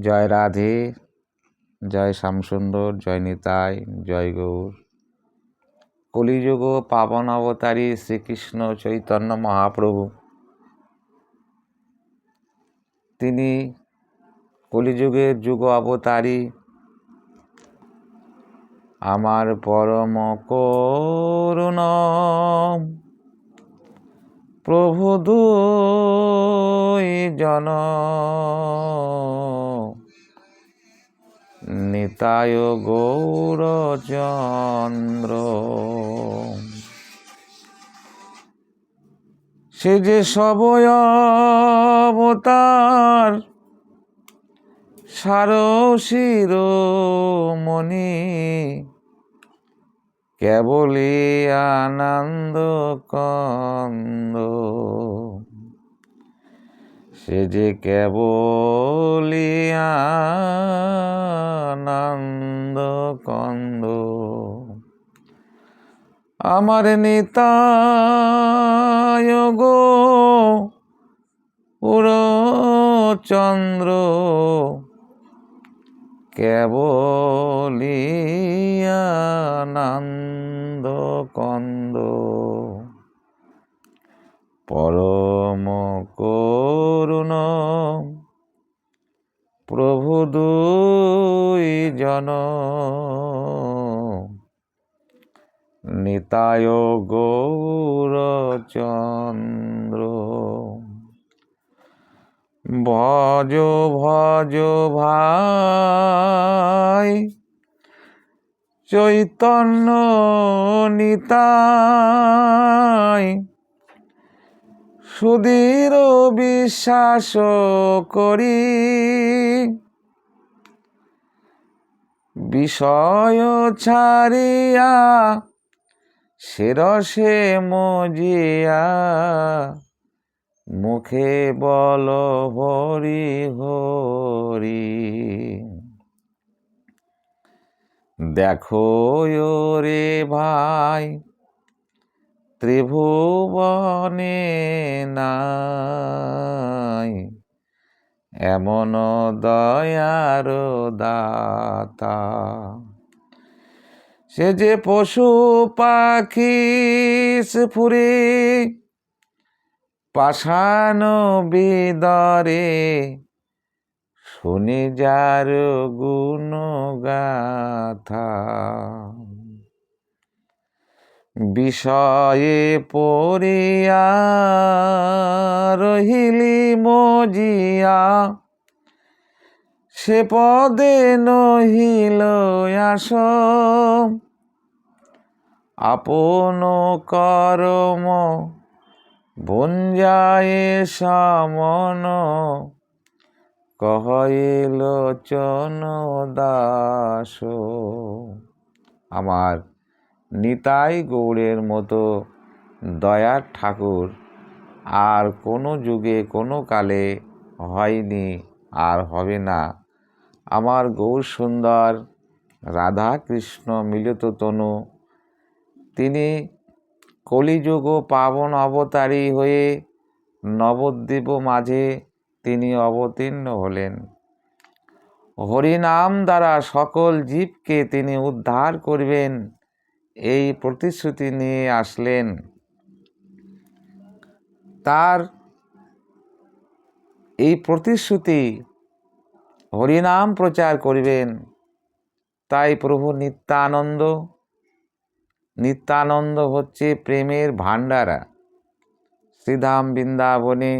জয় রাধে, জয় শ্যামসুন্দর, জয় নিতাই, জয় গৌর। কলিযুগ পাবন অবতারী শ্রীকৃষ্ণ চৈতন্য মহাপ্রভু। তিনি কলিযুগের যুগ অবতারী। আমার পরম করুণ প্রভু দুই জন। নিতায় গৌরচন্দ্র। সে যে সবয় অবতার শিরোমণি কেবলি আনন্দ কন্দ। সে যে কেবলি আমার নিতায় গো চন্দ্র কেবলিয়ানন্দ কন্দ পরম করুণ প্রভু দুই জন। নিতায় গৌরচন্দ্র। ভজ ভজ ভাই চৈতন্য নিতাই সুদীর বিশ্বাস করি। বিষয় ছাড়িয়া শিরসে মজিয়া মুখে বল হরি হরি। দেখো রে ভাই ত্রিভুবনে নাই এমন দয়ার দাতা। সে যে পশু পাখি ফুরে পাষাণ বিদরে, শুনি যার গুণ গাথা। বিষয়ে পড়িয়া রহিলি মজিয়া সে পদে নহিল আস আপন করম ভঞ্জায় সামন। কহিল, চন দাস। আমার নিতাই গৌড়ের মতো দয়ার ঠাকুর আর কোনো যুগে কোনো কালে হয়নি আর হবে না। আমার গৌর সুন্দর রাধা কৃষ্ণ মিলিত তনু। তিনি কলিযুগ পাবন অবতারী হয়ে নবদ্বীপ মাঝে তিনি অবতীর্ণ হলেন। হরিনাম দ্বারা সকল জীবকে তিনি উদ্ধার করবেন, এই প্রতিশ্রুতি নিয়ে আসলেন। তার এই প্রতিশ্রুতি হরিনাম প্রচার করবেন। তাই প্রভু নিত্যানন্দ নিত্যানন্দ হচ্ছে প্রেমের ভাণ্ডারা। শ্রীধাম বৃন্দাবনে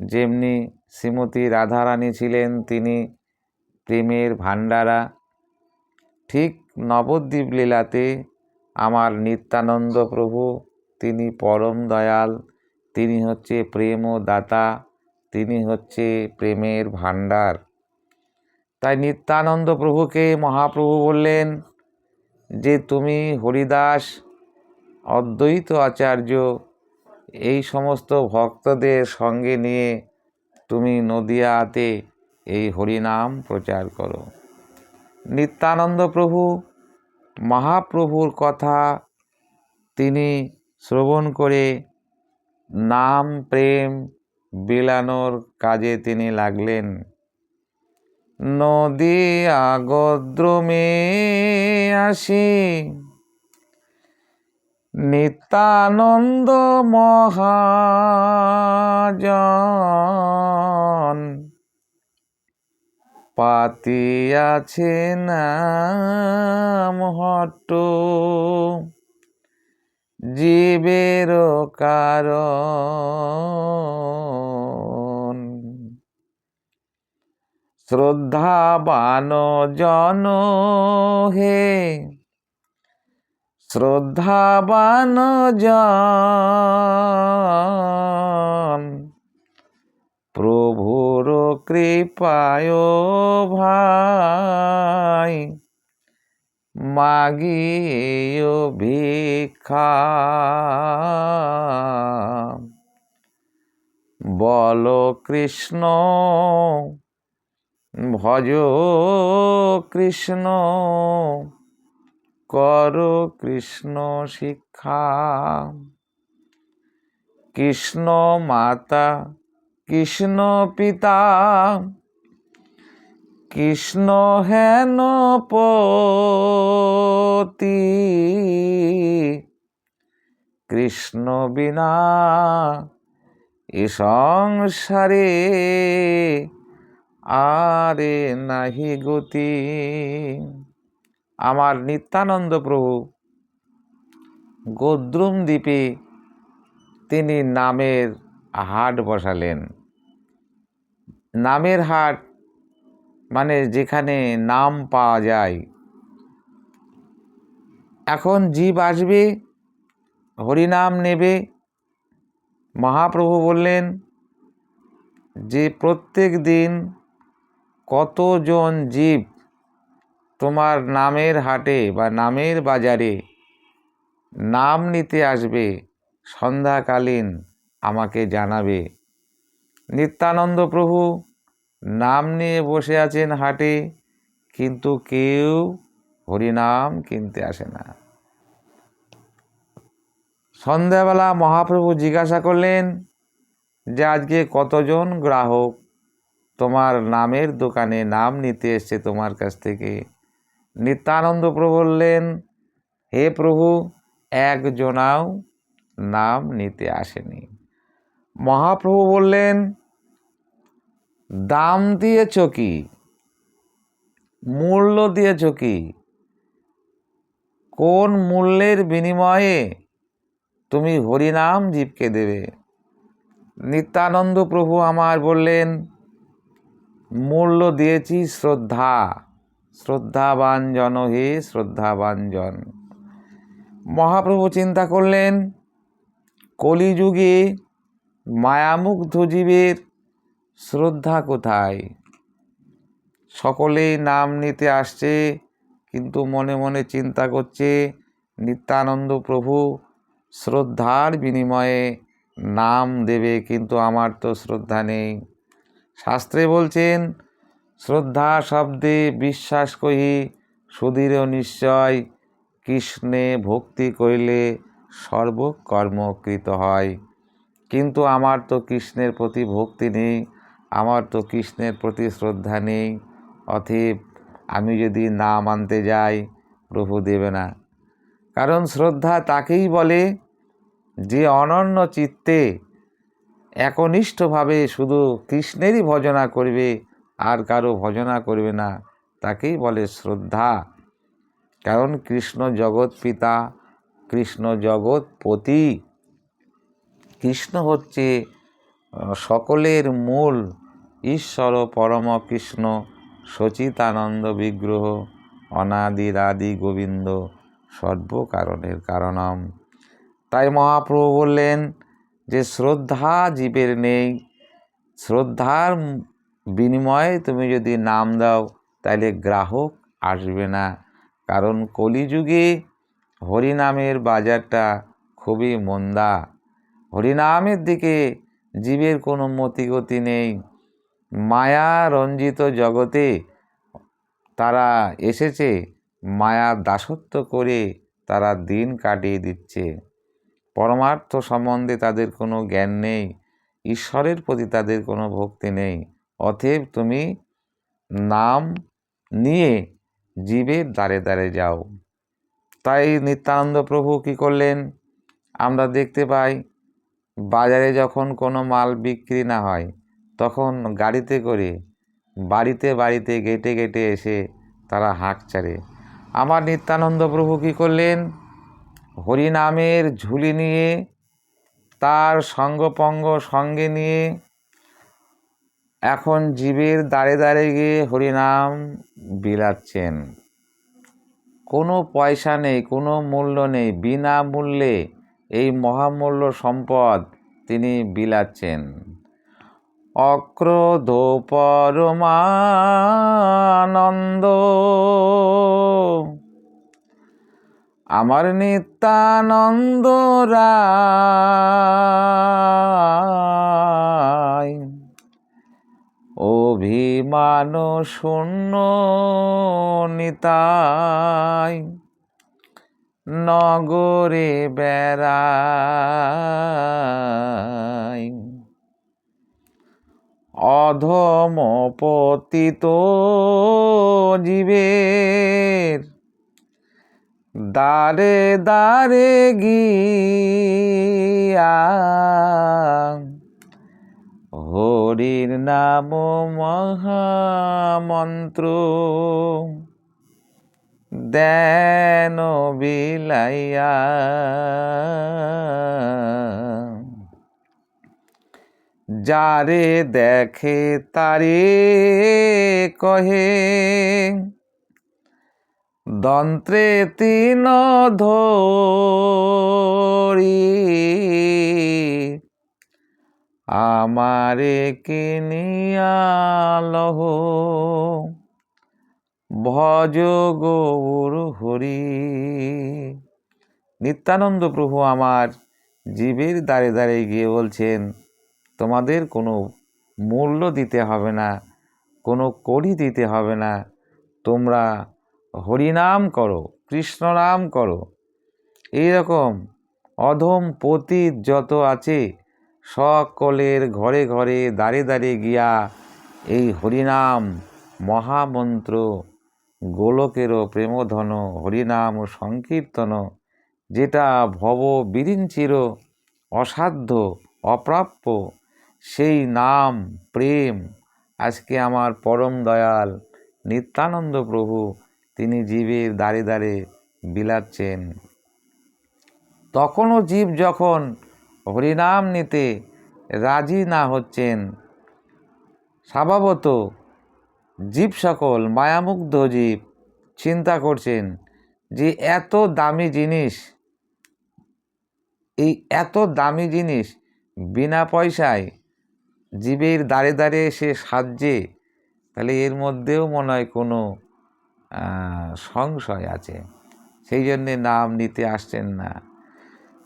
যেমনি শ্রীমতী রাধারানী ছিলেন, তিনি প্রেমের ভাণ্ডারা। ঠিক নবদ্বীপ লীলাতে আমার নিত্যানন্দ প্রভু, তিনি পরম দয়াল, তিনি হচ্ছে প্রেম দাতা তিনি হচ্ছে প্রেমের ভাণ্ডার। তাই নিত্যানন্দ প্রভুকে মহাপ্রভু বললেন যে, তুমি হরিদাস, অদ্বৈত আচার্য, এই সমস্ত ভক্তদের সঙ্গে নিয়ে তুমি নদিয়াতে এই হরিনাম প্রচার করো। নিত্যানন্দ প্রভু মহাপ্রভুর কথা তিনি শ্রবণ করে নাম, প্রেম বিলানোর কাজে তিনি লাগলেন। নদী আগদ্রমে আসি। নিত্যানন্দ মহাজন পাতিয়াছে নাম হট্ট জীবের কারণ শ্রদ্ধাবান জন হে। শ্রদ্ধাবান জন। প্রভুর কৃপায় ভাই মাগিও ভিক্ষা। বল কৃষ্ণ ভজ কৃষ্ণ, কর কৃষ্ণ শিক্ষা। কৃষ্ণ মাতা, কৃষ্ণ পিতা, কৃষ্ণ হেন পতি। কৃষ্ণ বিনা সংসারে আরে নাহি গতি আমার নিত্যানন্দ প্রভু, গোদ্রুম দ্বীপে তিনি নামের হাট বসালেন। নামের হাট মানে যেখানে নাম পাওয়া যায়। এখন জীব আসবে, হরিনাম নেবে। মহাপ্রভু বললেন, যে প্রত্যেক দিন কতজন জীব তোমার নামের হাটে বা নামের বাজারে নাম নিতে আসবে, সন্ধ্যাকালীন আমাকে জানাবে। নিত্যানন্দ প্রভু, নাম নিয়ে বসে আছেন হাটে, কিন্তু কেউ হরিনাম কিনতে আসে না। সন্ধ্যাবেলা মহাপ্রভু জিজ্ঞাসা করলেন, যে আজকে কতজন গ্রাহক? তোমার নামের দোকানে নাম নিতে এসছে তোমার কাছ থেকে। নিত্যানন্দ প্রভু বললেন, হে প্রভু, একজনাও নাম নিতে আসেনি। মহাপ্রভু বললেন, দাম দিয়েছ কি? মূল্য দিয়েছ কি? কোন মূল্যের বিনিময়ে তুমি হরিনাম জীবকে দেবে? নিত্যানন্দ প্রভু আমার বললেন মূল্য দিয়েছি শ্রদ্ধা। শ্রদ্ধাবান জন হে শ্রদ্ধাবান জন মহাপ্রভু চিন্তা করলেন, কলিযুগে মায়ামুগ্ধ জীবের শ্রদ্ধা কোথায়? সকলেই নাম নিতে আসছে, কিন্তু মনে মনে চিন্তা করছে, নিত্যানন্দ প্রভু শ্রদ্ধার বিনিময়ে নাম দেবে, কিন্তু আমার তো শ্রদ্ধা নেই। শাস্ত্রে বলছেন, শ্রদ্ধা শব্দে বিশ্বাস কহি সুদীর নিশ্চয়, কৃষ্ণে ভক্তি করিলে সর্বকর্মকৃত হয়। কিন্তু আমার তো কৃষ্ণের প্রতি ভক্তি নেই, আমার তো কৃষ্ণের প্রতি শ্রদ্ধা নেই অথব আমি যদি না মানতে যাই, প্রভু দেবে না। কারণ শ্রদ্ধা তাকেই বলে যে অনন্য চিত্তে একনিষ্ঠভাবে শুধু কৃষ্ণেরই ভজনা করবে, আর কারও ভজনা করবে না, তাকেই বলে শ্রদ্ধা। কারণ কৃষ্ণ জগৎ পিতা, কৃষ্ণ জগৎ পতি। কৃষ্ণ হচ্ছে সকলের মূল। ঈশ্বর পরম কৃষ্ণ, সচিতানন্দ বিগ্রহ, অনাদিরাদি গোবিন্দ সর্বকারণের কারণম। তাই মহাপ্রভু বললেন যে শ্রদ্ধা জীবের নেই, শ্রদ্ধার বিনিময়ে তুমি যদি নাম দাও তাহলে গ্রাহক আসবে না। কারণ কলিযুগে হরিনামের বাজারটা খুবই মন্দা। হরিনামের দিকে জীবের কোনো মতিগতি নেই। মায়া রঞ্জিত জগতে তারা এসেছে মায়ার দাসত্ব করে তারা দিন কাটিয়ে দিচ্ছে। পরমার্থ সম্বন্ধে তাদের কোনো জ্ঞান নেই, ঈশ্বরের প্রতি তাদের কোনো ভক্তি নেই। অতএব তুমি নাম নিয়ে জীবের দ্বারে দ্বারে যাও। তাই নিত্যানন্দ প্রভু কি করলেন? আমরা দেখতে পাই, বাজারে যখন কোনো মাল বিক্রি না হয়, তখন গাড়িতে করে বাড়িতে বাড়িতে গেটে গেটে এসে তারা হাঁক ছাড়ে আমার নিত্যানন্দ প্রভু কী করলেন? হরিনামের ঝুলি নিয়ে, তার সঙ্গপঙ্গ সঙ্গে নিয়ে, এখন জীবের দাঁড়ে দাঁড়ে গিয়ে হরিনাম বিলাচ্ছেন। কোনো পয়সা নেই, কোনো মূল্য নেই, বিনামূল্যে এই মহামূল্য সম্পদ তিনি বিলাচ্ছেন। অক্রোধ পরমানন্দ আমার নিত্যানন্দ অভিমান শূন্য নিতাই। নগরে বেড়াই। অধম পতিত জীবের দারে দারে গিয়া। হরির নাম মহামন্ত্র। দেন বিলাইয়া। যারে দেখে তারে কহে দন্ত্রে তিন ধরি। আমারে কিনিয়ালহ ভজ গৌর হরি। নিত্যানন্দ প্রভু আমার জীবের দ্বারে দ্বারে গিয়ে বলছেন, তোমাদের কোনো মূল্য দিতে হবে না, কোনো কড়ি দিতে হবে না, তোমরা হরিনাম করো কৃষ্ণ নাম করো। এইরকম অধম পতীত যত আছে, সকলের ঘরে ঘরে দাঁড়ে দাঁড়িয়ে গিয়া এই হরিনাম মহামন্ত্র, গোলকেরও প্রেমধন হরিনাম সংকীর্তন, যেটা ভব বিরিঞ্চির অসাধ্য, অপ্রাপ্য, সেই নাম প্রেম। আজকে আমার পরম দয়াল নিত্যানন্দ প্রভু তিনি জীবের দাঁড়ে দাঁড়ে বিলাচ্ছেন। তখনও জীব যখন হরিনাম নিতে রাজি না হচ্ছেন, স্বভাবত জীব সকল মায়ামুগ্ধ জীব চিন্তা করছেন যে এত দামি জিনিস, এই এত দামি জিনিস বিনা পয়সায় জীবের দাঁড়ে দাঁড়ে এসে সাজছে, তাহলে এর মধ্যেও মনে হয় কোনো সংশয় আছে। সেই জন্যে নাম নিতে আসছেন না।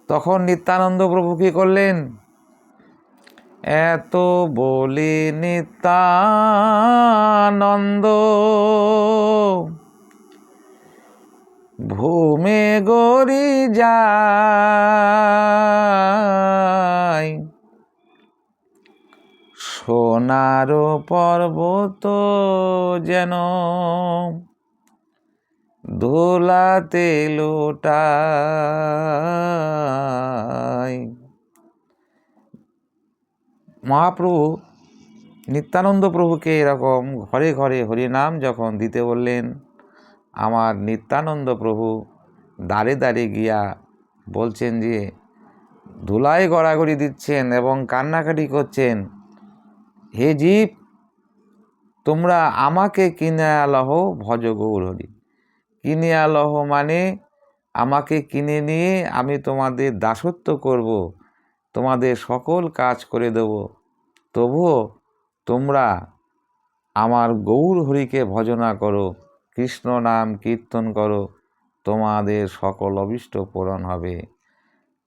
তখন নিত্যানন্দ প্রভু কী করলেন? এত বলে নিত্যানন্দ, ভূমে গরি যায় সোনার পর্বত যেন ধোলাতে লোটায় মহাপ্রভু নিত্যানন্দ প্রভুকে এরকম ঘরে ঘরে হরিনাম যখন দিতে বললেন, আমার নিত্যানন্দ প্রভু দাঁড়ে দাঁড়ে গিয়া বলছেন যে ধুলায় গড়াগড়ি দিচ্ছেন এবং কান্নাকাটি করছেন। হে জীব, তোমরা আমাকে কিনে আলহ ভজ গৌরহরি কিনে আলহ মানে আমাকে কিনে নিয়ে আমি তোমাদের দাসত্ব করব, তোমাদের সকল কাজ করে দেব। তবুও তোমরা আমার গৌর হরিকে ভজনা করো, কৃষ্ণ নাম কীর্তন করো, তোমাদের সকল অভিষ্ট পূরণ হবে।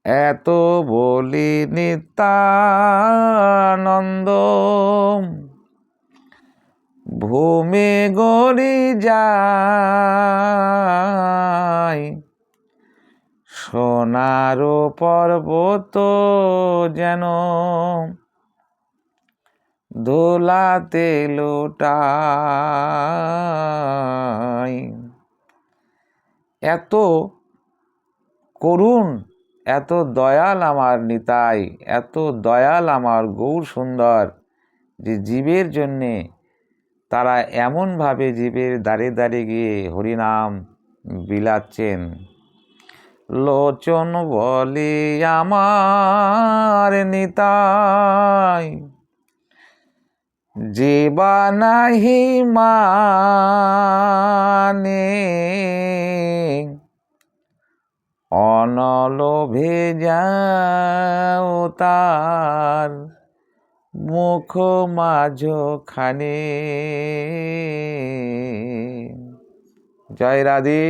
এত বলি নিত্যানন্দ। ভূমি গড়ি যায়। সোনার পর্বত যেন দোলাতে লোটাই এত করুণ, এত দয়াল আমার নিতাই, এত দয়াল আমার গৌর সুন্দর যে জীবের জন্যে তারা এমনভাবে জীবের দাঁড়ে দাঁড়ে গিয়ে হরিনাম বিলাচ্ছেন। লোচন বলে আমার নিতাই যে বা নাহি মানে অনলোভে যাও তার। মুখ মাঝখানে জয় রাধে,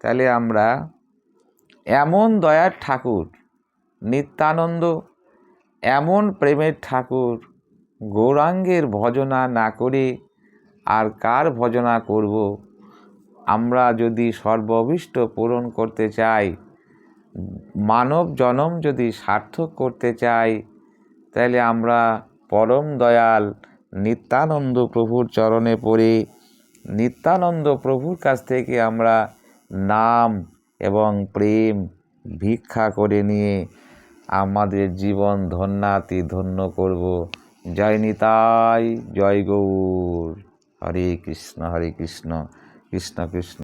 তাহলে আমরা এমন দয়ার ঠাকুর, নিত্যানন্দ, এমন প্রেমের ঠাকুর, গৌরাঙ্গের ভজনা না করে আর কার ভজনা করব? আমরা যদি সর্বভীষ্ট পূরণ করতে চাই, মানব জনম যদি সার্থক করতে চাই, তাহলে আমরা পরম দয়াল নিত্যানন্দ প্রভুর চরণে পড়ে। নিত্যানন্দ প্রভুর কাছ থেকে আমরা নাম এবং প্রেম ভিক্ষা করে নিয়ে আমাদের জীবন ধন্যাতি ধন্য করব। জয় নিতাই, জয় গৌর। হরে কৃষ্ণ হরে কৃষ্ণ কৃষ্ণ কৃষ্ণ।